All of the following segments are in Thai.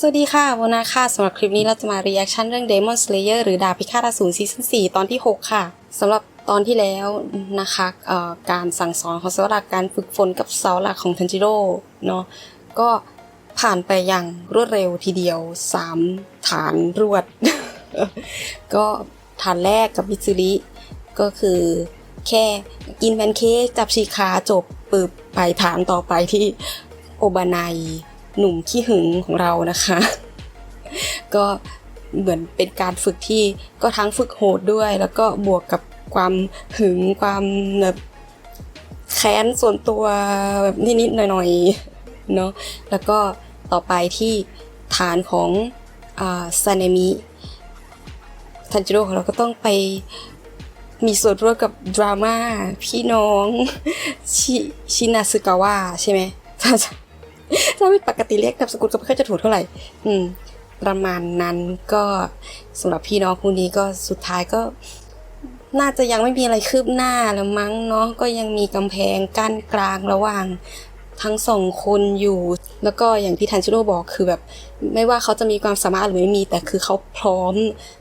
สวัสดีค่ะโบนาค่ะสำหรับคลิปนี้เราจะมารีแอคชั่นเรื่อง Demon Slayer หรือดาบพิฆาตอสูรซีซั่น4ตอนที่ 6 ค่ะสำหรับตอนที่แล้วนะคะการสั่งสอนของเสาหลักการฝึกฝนกับเสาหลักของทันจิโร่เนาะก็ผ่านไปอย่างรวดเร็วทีเดียว 3 ฐานรวด ก็ฐานแรกกับมิซูริก็คือแค่กินแพนเค้กจับชีคาจบปึบไปฐานต่อไปที่โอบานาย หนุ่มขี้หึงของเรานะคะ ก็เหมือนเป็นการฝึกที่ก็ทั้งฝึกโหดด้วย แล้วก็บวกกับความหึงความแบบแค้นส่วนตัวแบบนิดๆหน่อยๆเนาะแล้วก็ต่อไปที่ฐานของอ่าซาเนมิทันจิโร่ของเราก็ต้องไปมีส่วนร่วมกับดราม่าพี่น้องชิชินาซึกาวะใช่ไหม ถ้าไม่ปกติเรียกนามสกุลก็ไม่ค่อยจะถูกเท่าไหร่ อืม ประมาณนั้นก็สำหรับพี่น้องคู่นี้ก็สุดท้ายก็ น่าจะยังไม่มีอะไรคืบหน้าแล้วมั้งเนาะก็ยังมีกำแพงกั้นกลางระหว่างทั้งสองคนอยู่ แล้วก็อย่างที่ทันชิโร่บอกคือแบบ ไม่ว่าเขาจะมีความสามารถหรือไม่มี แต่คือเขาพร้อม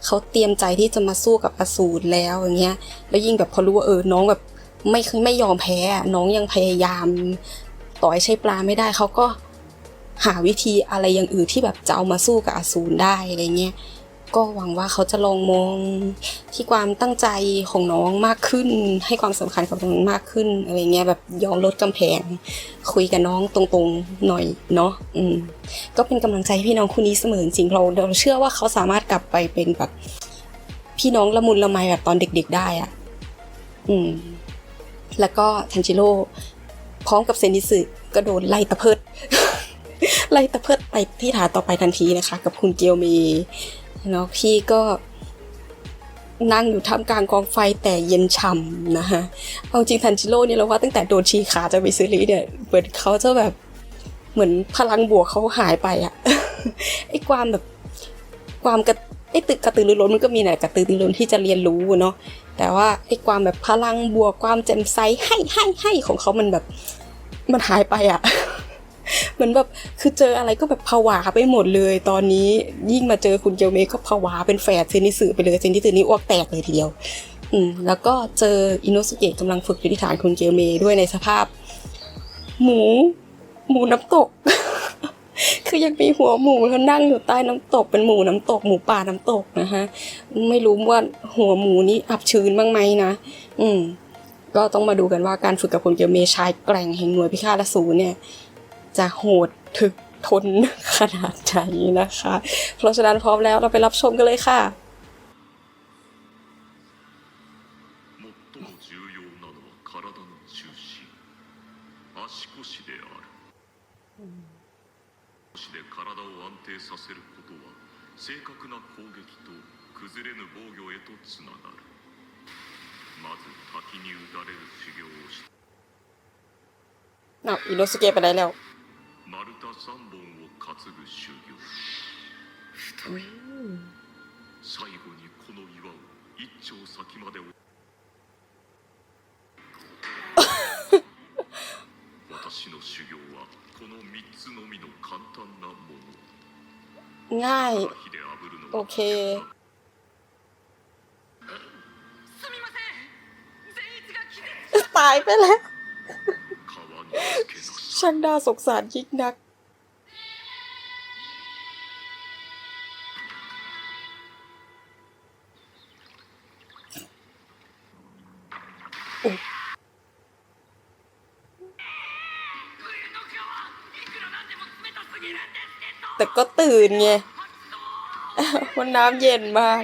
เขาเตรียมใจที่จะมาสู้กับอสูรแล้วอย่างเงี้ย แล้วยิ่งแบบพอรู้ว่าเออน้องแบบไม่ไม่ยอมแพ้ น้องยังพยายาม ต่อให้ใช้ปลาไม่ได้เขาก็หาวิธีอะไรอย่างอื่นที่แบบจะเอามาสู้กับอสูรได้อะไรเงี้ยก็หวังว่าเขาจะลองมองที่ความตั้งใจของน้องมากขึ้น ให้ความสำคัญกับน้องมากขึ้นอะไรเงี้ยแบบยอมลดกำแพง คุยกับน้องตรงๆหน่อยเนาะอืมก็เป็นกำลังใจให้พี่น้องคู่นี้เสมอจริงเราเราเชื่อว่าเขาสามารถกลับไปเป็นแบบ พี่น้องละมุนละไมแบบตอนเด็ก ๆ ได้อะอืม แล้วก็ทันจิโร่ พร้อมกับเซนิสึก็โดนไล่ตะเพิด ไล่ตะเพิดไปที่ฐานต่อไปทันทีนะคะ กับคุณเกียวเมเนาะพี่ก็นั่งอยู่ท่ามกลางกองไฟแต่เย็นฉ่ำนะคะเอาจริงทันจิโร่เนี่ยเราว่าตั้งแต่โดนชีขาจะไปซื้อลีเนี่ยเหมือนเขาจะแบบเหมือนพลังบวกเขาหายไปอะไอ้ความแบบความกระไอ้ตึกกระตือรือร้นมันก็มีแหละกระตือรือร้นที่จะเรียนรู้เนาะแต่ว่าไอ้ความแบบพลังบวกความแจ่มใสให้ให้ให้ของเขามันแบบ มันหายไปอะเหมือนแบบคือเจออะไรก็แบบผวาไปหมดเลย ตอนนี้ยิ่งมาเจอคุณเกียวเมก็ผวาเป็นแฝดเซนิสึไปเลยเซนิสึนี่อ้วกแตกเลยทีเดียว อืมแล้วก็เจออินโนสุเกะกำลังฝึกอยู่ที่ฐานคุณเกียวเมด้วยในสภาพ หมู หมูน้ำตก คือยังมีหัวหมูแล้วนั่งอยู่ใต้น้ำตกเป็นหมูน้ำตกหมูป่าน้ำตกนะฮะไม่รู้ว่าหัวหมูนี้อับชื้นบ้างไหมนะอืม ก็ต้องมาดูกันว่าการฝึกกับคนเกียวเมชายแกร่งแห่งหน่วยพิฆาตอสูรเนี่ย จะโหดถึกทนขนาดไหนนะคะ เพราะฉะนั้นพร้อมแล้วเราไปรับชมกันเลยค่ะ 最も重要なのは体の中心足腰である足で体を安定させることは正確な攻撃と崩れぬ防御へとつながるまず 滝に打たれる修行をし อ้าวอิโนสุเกะไปไหนแล้ว 丸太三本を担ぐ修行最後にこの岩を一丁先まで私の修行はこの三つのみの簡単なもの ง่าย 火で炙るのโอ は เค ตายไปแล้ว ช่างด่าสงสารยิ่งนัก แต่ก็ตื่นไงมันน้ำเย็นมาก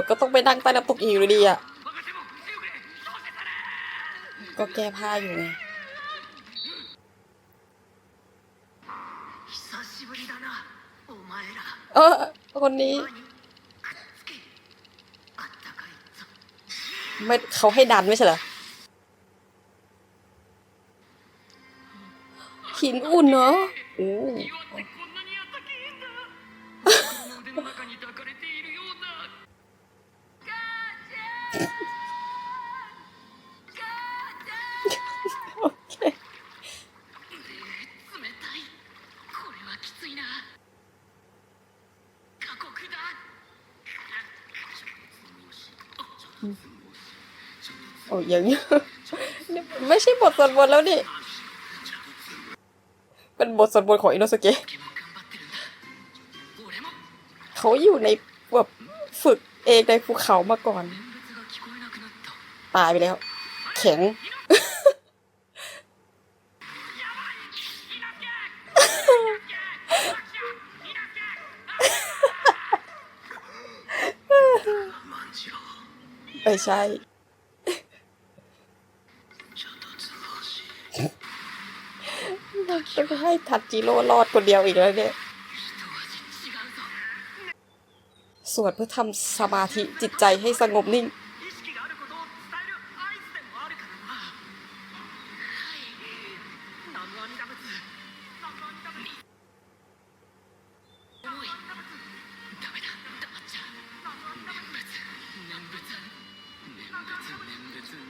ี๋ยวก็ต้องไปนั่งใต้น้ำตกอีกอยู่ดีอะก็แก้ผ้าอยู่ไงเออ คนนี้ ไม่เขาให้ดันไม่ใช่เหรอหินอุ่นเนาะ โอ้ยอยงไม่ใช่บทสวดมนต์แล้วนี่ เป็นบทสวดมนต์ของอินโนสเกะเขาอยู่ในแบบฝึกเองในภูเขามาก่อน ตายไปแล้ว แข็ง ไม่ใช่นักจะให้ทัดจิโร่รอดคนเดียวอีกแล้วเนี่ย สวดเพื่อทำสมาธิจิตใจให้สงบนิ่ง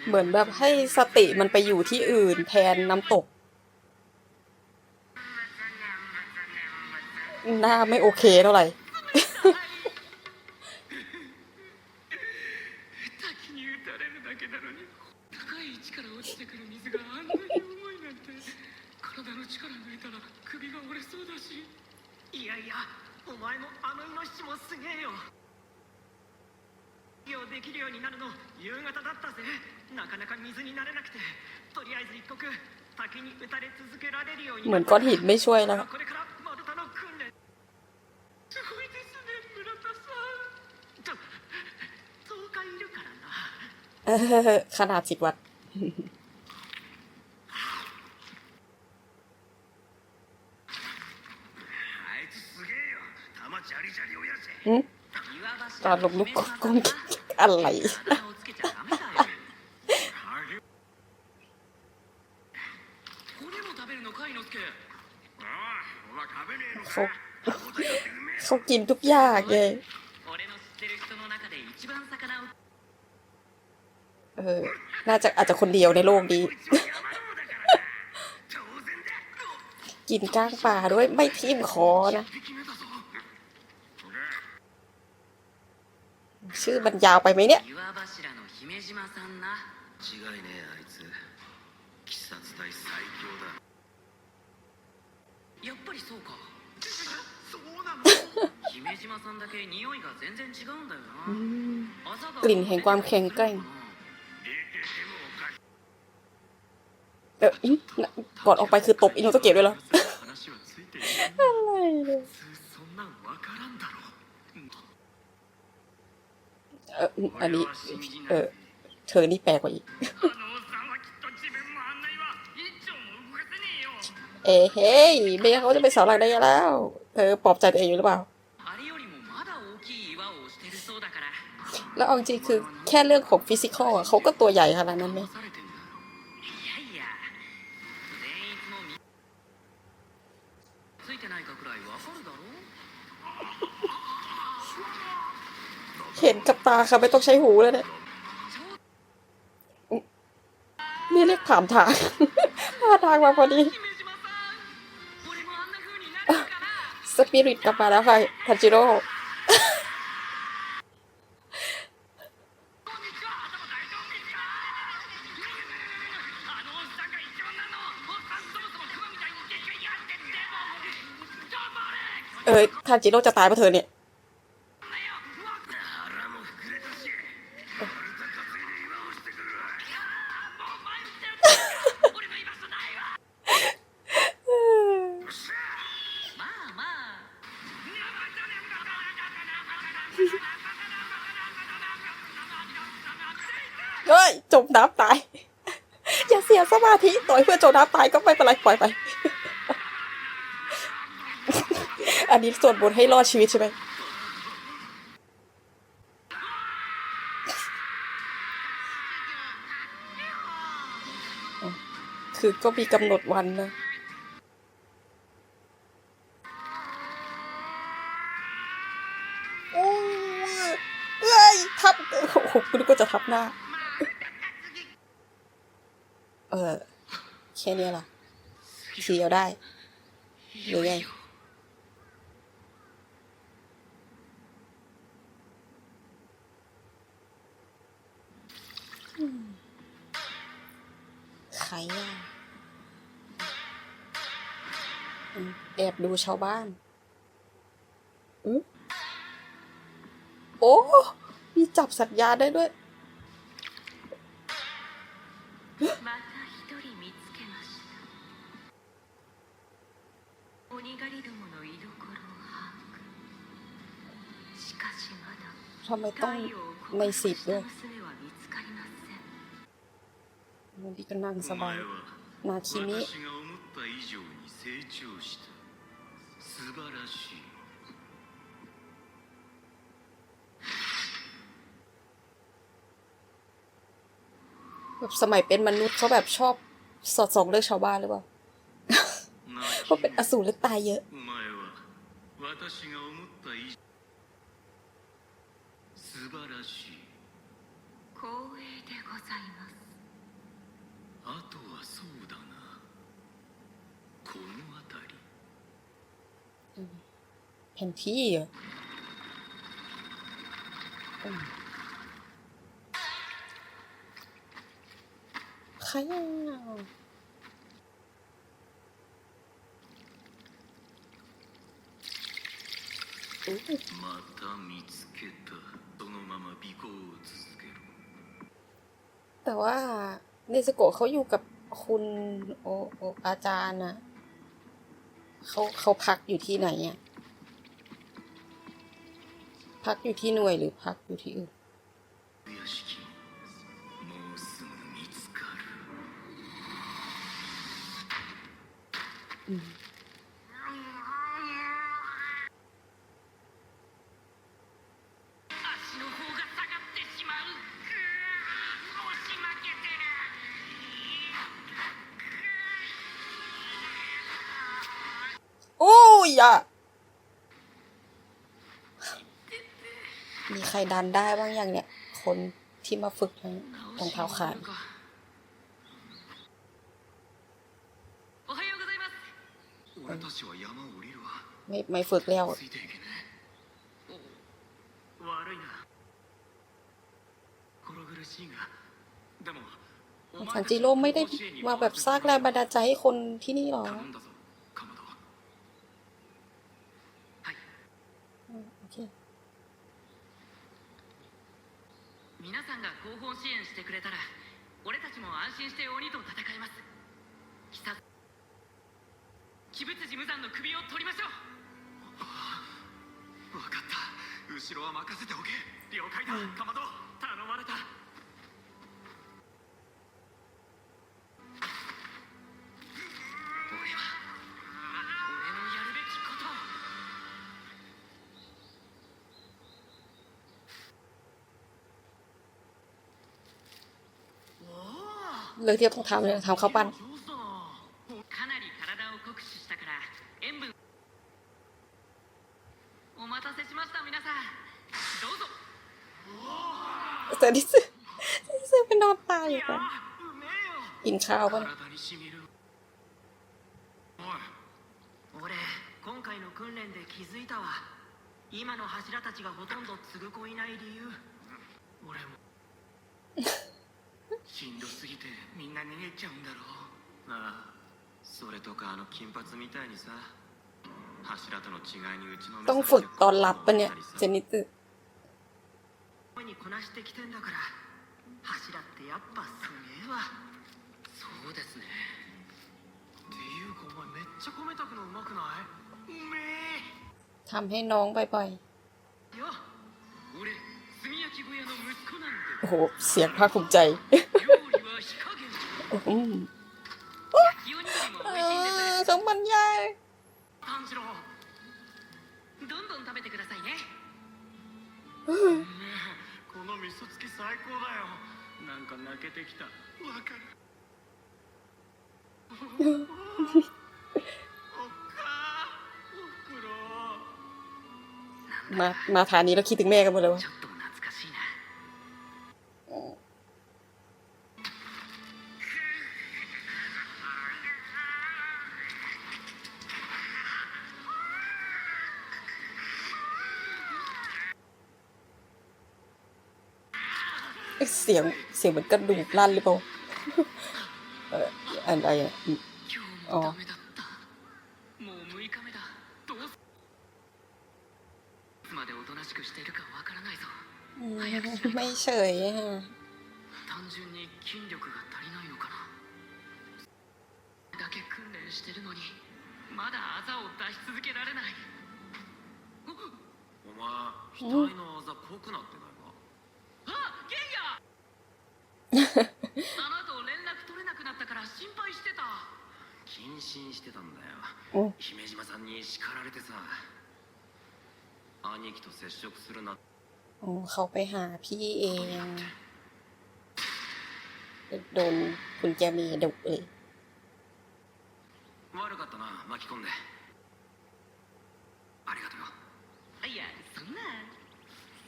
เหมือนแบบให้สติมันไปอยู่ที่อื่นแทนน้ำตก หน้าไม่โอเคเท่าไหร่ 滝に打たれるだけなのに高い位置から落ちてくる水があんなに重いなんて体の力抜いたら首が折れそうだしいやいやお前のあのイノシシもすげえよ息を できるようになるの夕方だったぜなかなか水になれなくてとりあえず一刻滝に打たれ続けられるように เหมือนก้อนหินไม่ช่วยแล้ว これから丸太の訓練すごいですね村田さんと10日いるからな เออขนาดสิบวัตต์ あいつすげえよ玉ジャリジャリ親父 หึตอนลงลูกกง อะไร เขาเขากินทุกอย่างเลยเออ น่าจะอาจจะคนเดียวในโลกดีกินก้างปลาด้วยไม่ทิ่มคอนะ ชื่อมันยาวไปไหมเนี่ยกลิ่นแห่งความแข็งแกร่งเอออกอดออกไปคือตบอินโนโตเกะด้วยเหรออะไรเนี่ย เอออันนี้ เออ เธอนี่แปลกกว่าอีก あのおっさんはきっと自分もあんな岩一丁も動かせねえよ เอ้เฮ้ยเบย์เขาจะเป็นเสาหลักได้แล้ว เธอปลอบใจตัวเองอยู่หรือเปล่า あれよりもまだ大きい岩を押してるそうだから แล้วเอาจริงๆคือแค่เรื่องของฟิสิกอลอะเขาก็ตัวใหญ่ขนาดนั้นไหม 騙されてんだろいやいや善逸のみついてないかくらいわかるだろ เห็นกับตาค่ะไม่ต้องใช้หูแล้วเนี่ยนี่เรียกถามทางหาทางมาพอดีสปิริตกลับมาแล้วค่ะทันจิโร่เอ้ยทันจิโร่จะตายปะเธอเนี่ย เฮ้ยจมน้ำตาย อย่าเสียสมาธิต่อยเพื่อจมน้ำตายก็ไม่เป็นไรปล่อยไป อันนี้ส่วนบนให้รอดชีวิตใช่ไหมคือก็มีกำหนดวันนะ ค่นี้ล่ะสีเอาได้หรือไงใครอะแอบดูชาวบ้านอือโอ้ มีจับสัตยาได้ด้วย ทำไมต้องในสิบด้วยมันนี้ก็นั่งสบาย นาคิมิแบบสมัยเป็นมนุษย์เขาแบบชอบสอดส่องเรื่องชาวบ้านหรือเปล่าเพราะเป็นอสูรและตายเยอะ らしい光栄でございますあとはそうだなこの辺り แผนที่เหรออืมใครอ่ะอุ๊ย また見つけたそ のまま尾行を続けろ แต่ว่าเนสโกะเขาอยู่กับคุณโอโออาจารย์นะเขาเขาพักอยู่ที่ไหนอ่ะ พักอยู่ที่หน่วยหรือพักอยู่ที่อื่น 屋敷 ะมีใครดันได้บ้างอย่างเนี่ย คนที่มาฝึกรองเท้าขาดไม่ไม่ฝึกแล้วสันจิโร่ไม่ได้มาแบบซากแรงบันดาใจให้คนที่นี่หรอ 皆さんが後方支援してくれたら俺たちも安心して鬼と戦えます。貴様鬼物寺無惨の首を取りましょう。分かった。後ろは任せておけ。了解だ、かまど รื่องที่ต้องทำเลยทำข้าวปั้น 上手だなかなり体を酷使したから塩分お待たせしました皆さんどうぞ แต่นี่ซื้อนี่ซื้อไปนอนตายอยู่ いや ก่อน うめえよ กินข้าวป่ะ 体にしみるおい俺今回の訓練で気づいたわ今の柱たちがほとんど継ぐ子いない理由俺も しんどすぎてみんな逃げちゃうんだろうああそれとかあの金髪みたいにさ柱との違いに打ちのめ ต้องฝึกตอนรับปะเนี่ยเจนิสึ にこなしてきてんだから柱ってやっぱすげえわそうですねっていうかお前めっちゃ米炊くのうまくないうめ ทำให้น้องบ่อย えよ俺 炭焼き小屋の息子なん ๆ โอ้โห เสียงภาคภูมิใจ で料理は火加減 อืม 焼きおにぎりも อ่ 美味しいんです าต้องบรรยาย 炭治郎どんどん食べてくださいねこの味噌漬け最高だよなんか泣けてきたわかるおっかおふくろ มา มาฐานนี้แล้วคิดถึง เสียง เสียงเหมือนกระดูกลั่นหรือเปล่า เออ อะไรอ่ะ 今日もダメだったもう6日目だどうすいつまでおとなしくしているかわからないぞ อืมไม่เฉยอะค่ะ 単純に筋力が足りないのかなだけ訓練してるのにまだあざを出し続けられないお前額のあざ濃くなってない あの後連絡取れなくなったから心配してた謹慎してたんだようん姫島さんに叱られてさ兄貴と接触するな อ๋อเขาไปหาพี่เองโดนคุณแจมีดุเลย 悪かったな巻き込んでありがとうよいやそんな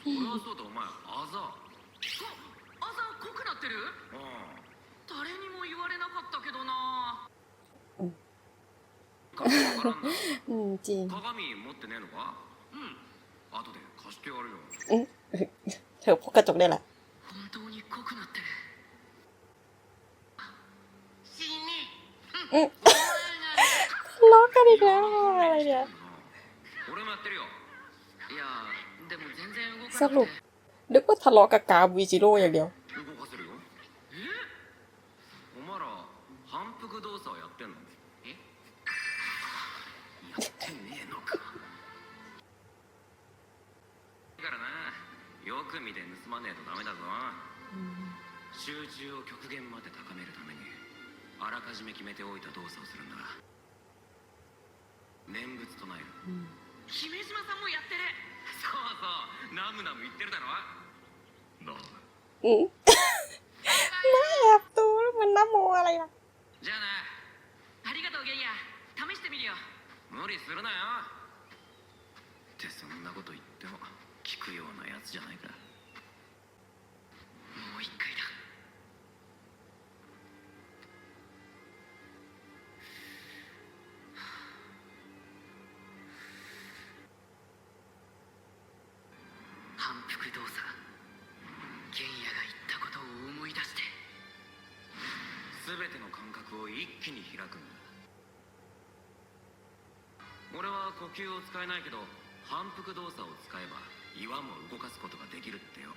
俺はそうだお前あざあざ 濃くなってるう誰にも言われなかったけどなんかわからんな อืมจริง 鏡持ってねえのかうん後で貸してやるよ เธอพกกระจกได้ละ 本当に濃くなってる死に อืมทะเลาะกันอีกแล้วอะไรเนี่ย 俺もやってるよいやでも全然動か ส なく รุป て นึกว่าทะเลาะกับกาวิจิโร่อย่างเดียว 全ての感覚を一気に開くんだ俺は呼吸を使えないけど反復動作を使えば岩も動かすことができるってよ。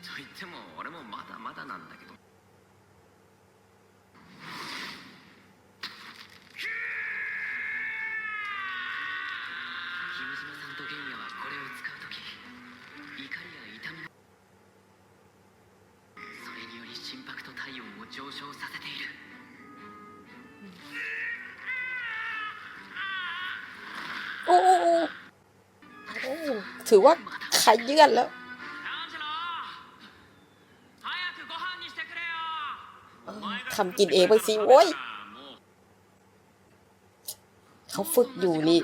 と言っても俺もまだまだなんだけど。君島さん ถือว่าขเยื่อนแล้วทำกินเองไปสิโว้ยเขาฝึกอยู่นี่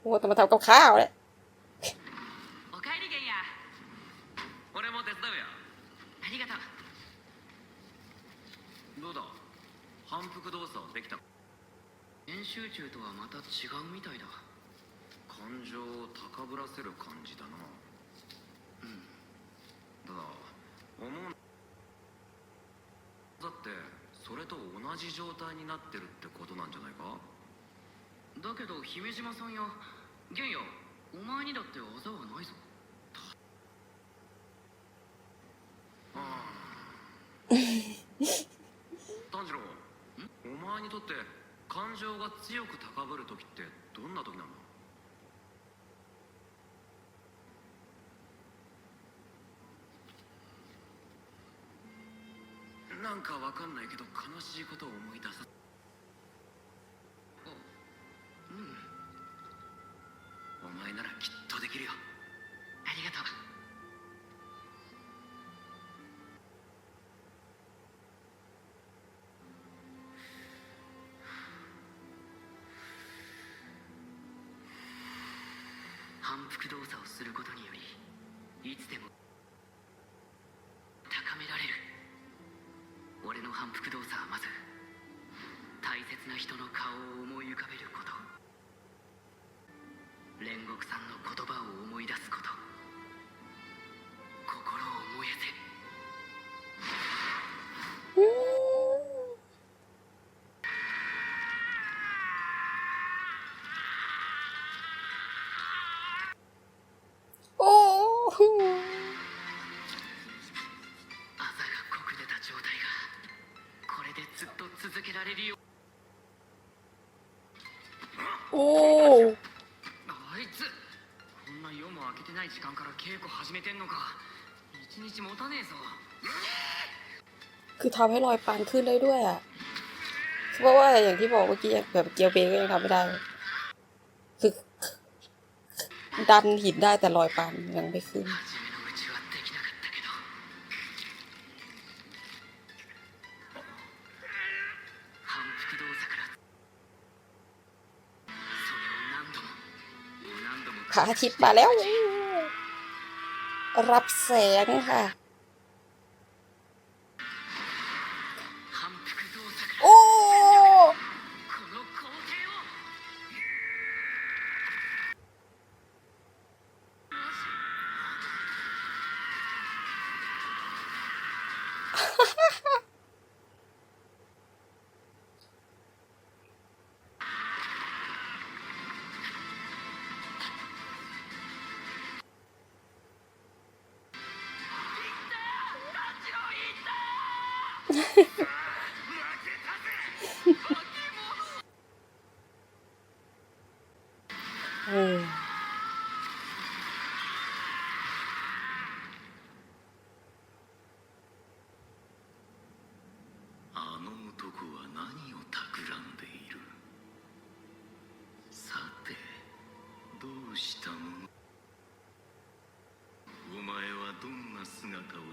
โอ้แต่มาทำกับข้าวเลย じだな。うん。ただ思うだってそれと同じ状態になってるってことなんじゃないか？だけど姫島さんやゲンヤお前にだって技はないぞ。炭治郎お前にとって感情が強く高ぶる時ってどんな時なの？なんかわかんないけど悲しいことを思い出さうん。お前ならきっとできるよ。ありがとう。反復動作をすることによりいつでもんな夜も明けてない時間から稽古始めてんのか一日持たねえぞ คือทำให้รอยปานขึ้นได้ด้วยอ่ะเพราะว่าอย่างที่บอกเมื่อกี้แบบเกียวเบก็ยังทำไม่ได้ คือ ดันหินได้แต่รอยปานยังไม่ขึ้น พระอาทิตย์มาแล้ว รับแสงค่ะ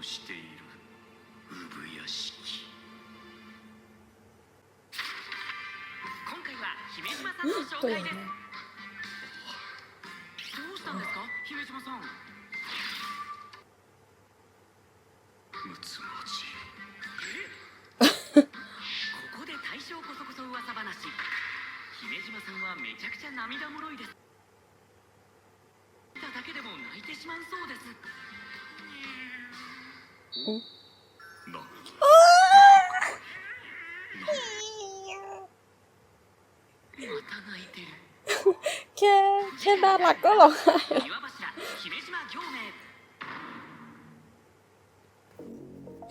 姿をしている。産屋敷。今回は姫島さんの紹介です。どうしたんですか？姫島さん。むつまじいここで大正こそこそ噂話。姫島さんはめちゃくちゃ涙もろいです。見ただけでも泣いてしまうそうです แค่แค่บ้าหลักก็หรอกค่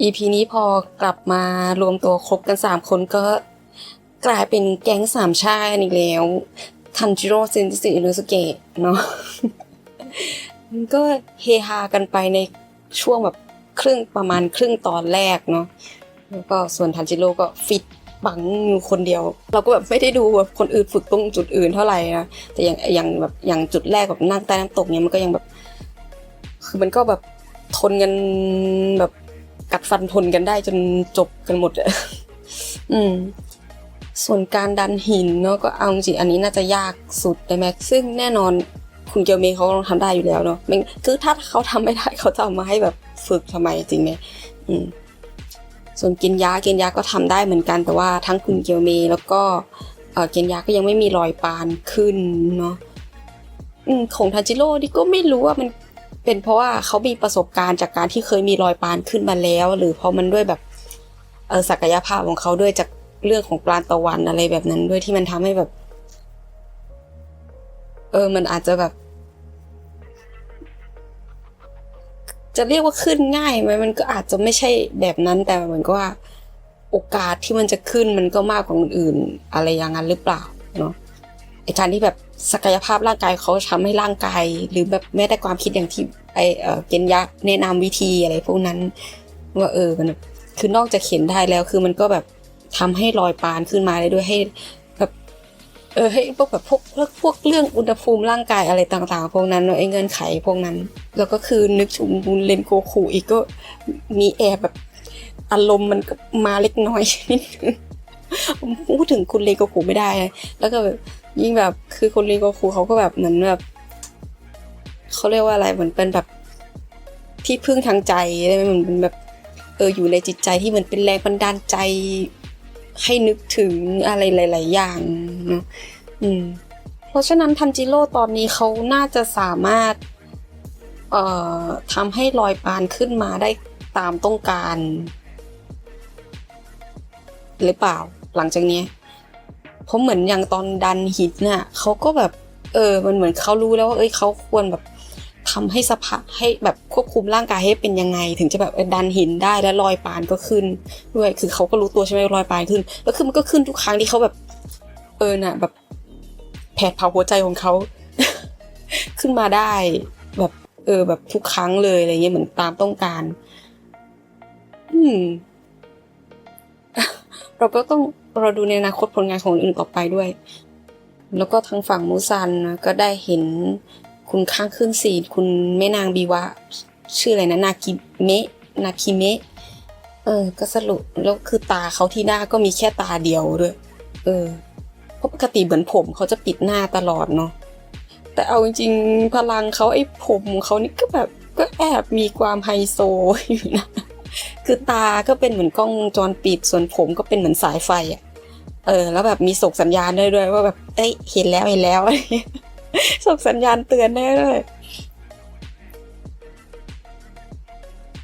อีพีนี้พอกลับมารวมตัวครบกันสามคนก็กลายเป็นแก๊งสามชาติอีกแล้ว ทันจิโร่เซนจิอินุสเกะเนาะก็เฮฮากันไปในช่วงแบบ ครึ่งประมาณครึ่งตอนแรกเนาะแล้วก็ส่วนทันจิโร่ก็ฟิตปังอยู่คนเดียว เราก็แบบไม่ได้ดูแบบคนอื่นฝึกตรงจุดอื่นเท่าไหร่นะแต่อย่างอย่างแบบอย่างจุดแรกแบบนั่งใต้น้ำตกเนี่ยมันก็ยังแบบ คือมันก็แบบทนกันแบบกัดฟันทนกันได้จนจบกันหมดอะอืมส่วนการดันหินเนาะก็เอาจริงอันนี้น่าจะยากสุดได้ไหมซึ่งแน่นอน คุณเกียวเมย์เขาต้องทำได้อยู่แล้วเนาะมันคือถ้าเขาทำไม่ได้เขาจะเอามาให้แบบฝึกทำไมจริงไหมอืมส่วนเกนยาเกนยาก็ทำได้เหมือนกัน แต่ว่าทั้งคุณเกียวเมย์แล้วก็เออเกนยาก็ยังไม่มีรอยปานขึ้นเนาะอืมของทันจิโร่นี่ก็ไม่รู้ว่ามันเป็นเพราะว่าเขามีประสบการณ์จากการที่เคยมีรอยปานขึ้นมาแล้ว หรือเพราะมันด้วยแบบศักยภาพของเขาด้วยจากเรื่องของปลานตะวันอะไรแบบนั้นด้วยที่มันทำให้แบบ เออ มันอาจจะแบบ จะเรียกว่าขึ้นง่ายไหมมันก็อาจจะไม่ใช่แบบนั้นแต่เหมือนกับว่า โอกาสที่มันจะขึ้นมันก็มากกว่าคนอื่น อะไรอย่างนั้นหรือเปล่าเนาะไอการที่แบบศักยภาพร่างกายเขาทำให้ร่างกาย หรือแบบแม้แต่ความคิดอย่างที่ไอเออเกณฑ์ยักษ์แนะนำวิธีอะไรพวกนั้น ว่าเออมันแบบคือนอกจากเข็นได้แล้วคือมันก็แบบทำให้รอยปานขึ้นมาได้ด้วยให้แบบ เออให้พวกแบบพวกพวกพวกเรื่องอุณหภูมิร่างกายอะไรต่างๆ พวกนั้นเนอะไอ้เงื่อนไขพวกนั้น แล้วก็คือนึกถึงบุญเลนโกคูอีกก็มีแอบแบบอารมณ์มันก็มาเล็กน้อยนิดนึงพูดถึงคุณเลนโกคูไม่ได้ แล้วก็แบบยิ่งแบบคือคุณเลนโกคูเขาก็แบบเหมือนแบบเขาเรียกว่าอะไรเหมือนเป็นแบบที่พึ่งทางใจอะไรเหมือนเป็นแบบเอออยู่ในจิตใจที่เหมันเป็นแรงบันดาลใจ ให้นึกถึงอะไรหลาย ๆ อย่างเนอะอืม เพราะฉะนั้นทันจิโร่ตอนนี้เขาน่าจะสามารถ เอ่อทำให้รอยปานขึ้นมาได้ตามต้องการ หรือเปล่า หลังจากนี้เพราะเหมือนอย่างตอนดันหิตเนน่ะเขาก็แบบ เออ มันเหมือนเขารู้แล้วว่า เอ้ยเขาควรแบบ ทำให้สภาพให้แบบควบคุมร่างกายให้เป็นยังไง ถึงจะแบบดันหินได้แล้วรอยปานก็ขึ้นด้วยคือเขาก็รู้ตัวใช่ไหมว่ารอยปานขึ้นแล้วคือมันก็ขึ้นทุกครั้งที่เขาแบบ เออน่ะ แบบแผดเผาหัวใจของเขาขึ้นมาได้ แบบ เออ แบบทุกครั้งเลยอะไรเงี้ยเหมือนตามต้องการ อืม เราก็ต้องเราดูในอนาคตผลงานของอื่นต่อไปด้วย แล้วก็ทางฝั่งมูซันนะก็ได้เห็น คุณข้างขึ้นสีคุณแม่นางบีวะ ชื่ออะไรนะนากิเมะนาคิเมะเออ ก็สรุปแล้วคือตาเขาที่หน้าก็มีแค่ตาเดียวด้วย เออเพราะปกติเหมือนผมเขาจะปิดหน้าตลอดเนาะแต่เอาจริงๆพลังเขาไอ้ผมเขานี่ก็แบบก็แอบมีความไฮโซอยู่นะคือตาก็เป็นเหมือนกล้องวงจรปิดส่วนผมก็เป็นเหมือนสายไฟอะเออ แล้วแบบมีส่งสัญญาณด้ด้วยว่าแบบเอ้ยเห็นแล้วเห็นแล้วอะไร ส่งสัญญาณเตือนได้ด้วย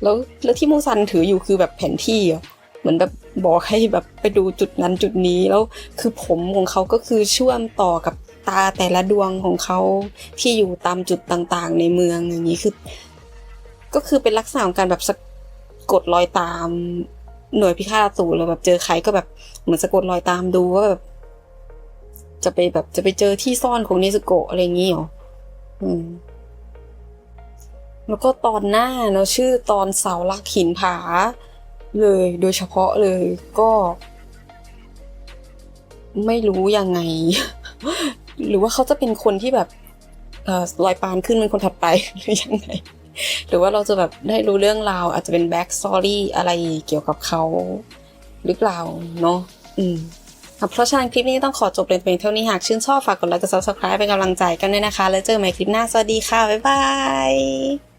แล้วแล้วที่มูซันถืออยู่คือแบบแผนที่อะเหมือนแบบบอกให้แบบไปดูจุดนั้นจุดนี้แล้วคือผมของเขาก็คือเชื่อมต่อกับตาแต่ละดวงของเขาที่อยู่ตามจุดต่างๆ ในเมืองอย่างนี้คือ ก็คือเป็นลักษณะของการแบบสะกดรอยตามหน่วยพิฆาตสูรเลยแบบเจอใครก็แบบเหมือนสะกดรอยตามดูว่าแบบ จะไปแบบจะไปเจอที่ซ่อนของเนสโกะอะไรอย่างนี้เหรออืม แล้วก็ตอนหน้าเนาะชื่อตอนเสาลักหินผา เลย โดยเฉพาะเลยก็ ไม่รู้ยังไง หรือว่าเขาจะเป็นคนที่แบบอลอยปานขึ้นเป็นคนถัดไปหรือยังไงหรือว่าเราจะแบบได้รู้เรื่องราว อาจจะเป็นแบ็กสตอรี่อะไรเกี่ยวกับเขาหรือเปล่าเนาะอืม เพราะฉะนั้นคลิปนี้ต้องขอจบเลยเพียงเท่านี้หากชื่นชอบฝากกดไลค์กด subscribe เป็นกำลังใจกันด้วยนะคะ แล้วเจอกันใหม่คลิปหน้าสวัสดีค่ะบ๊ายบาย